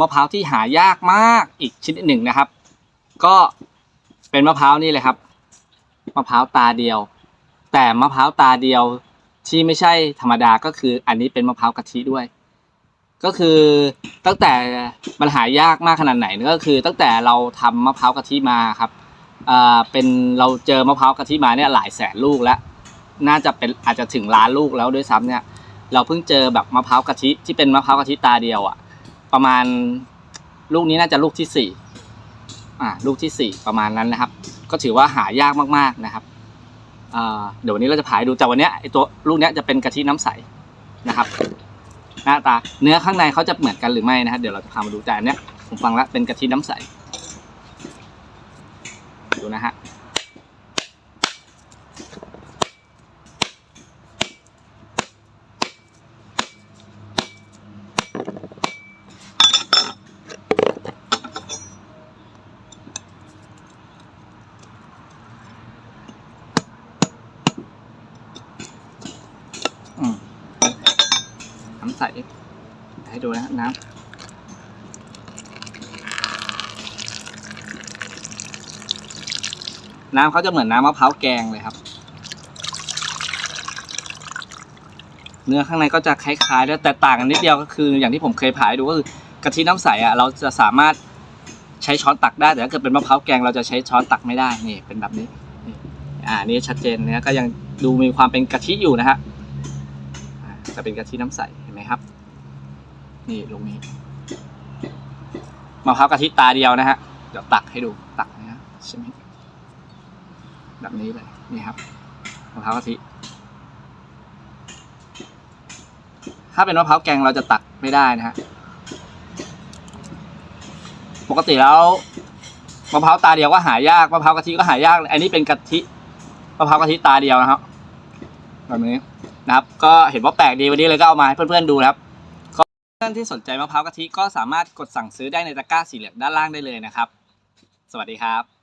มะพร้าวที่หายากมากอีกชนิดหนึ่งนะครับ ก็เป็นมะพร้าวนี่เลยครับมะพร้าวตาเดียว แต่มะพร้าวตาเดียวที่ไม่ใช่ธรรมดาก็คืออันนี้เป็นมะพร้าวกะทิด้วย ก็คือตั้งแต่มันหายากมากขนาดไหนก็คือ ตั้งแต่เราทำมะพร้าวกะทิมาครับอ่าเป็นเราเจอมะพร้าวกะทิมาเนี่ยหลายแสนลูกแล้วน่าจะเป็นอาจจะถึงล้านลูกแล้วด้วยซ้ำเนี่ย เราเพิ่งเจอแบบมะพร้าวกะทิที่เป็นมะพร้าวกะทิตาเดียวอะ่ะ ประมาณลูกนี้น่าจะลูกที่สี่อ่าลูกที่สี่ประมาณนั้นนะครับ ก็ถือว่าหายากมากๆนะครับอ่าเดี๋ยววันนี้เราจะผายดูแต่วันเนี้ยไอตัวลูกเนี้ยจะเป็นกะทิน้ำใสนะครับ หน้าตาเนื้อข้างในเขาจะเหมือนกันหรือไม่นะครับเดี๋ยวเราจะพามาดูแต่อันเนี้ยผมฟังแล้วเป็นกะทิน้ำใสดูนะฮะ น้ำใสให้ดูนะน้ำน้ำเขาจะเหมือนน้ำมะพร้าวแกงเลยครับ เนื้อข้างในก็จะคล้ายๆแล้วแต่ต่างกันนิดเดียวก็คืออย่างที่ผมเคยผายดูก็คือกะทิน้ำใสอะเราจะสามารถใช้ช้อนตักได้แต่ถ้าเกิดเป็นมะพร้าวแกงเราจะใช้ช้อนตักไม่ได้นี่เป็นแบบนี้อ่านี่ชัดเจนเนื้อก็ยังดูมีความเป็นกะทิอยู่นะฮะ อ่าจะเป็นกะทิน้ำใสเห็นไหมครับ นี่ลูกนี้มะพร้าวกะทิตาเดียวนะฮะเดี๋ยวตักให้ดูตักนะฮะใช่ไหมแบบนี้เลยนี่ครับมะพร้าวกะทิถ้าเป็นมะพร้าวแกงเราจะตักไม่ได้นะฮะปกติแล้วมะพร้าวตาเดียวก็หายากมะพร้าวกะทิก็หายาก อันนี้เป็นกะทิมะพร้าวกะทิตาเดียวนะครับแบบนี้ นะครับ ก็เห็นว่าแปลกดีวันนี้เลยก็เอามาให้เพื่อนๆดูนะครับก็เพื่อนที่สนใจมะพร้าวกะทิก็สามารถกดสั่งซื้อได้ในตะกร้าสีเหลืองด้านล่างได้เลยนะครับ สวัสดีครับ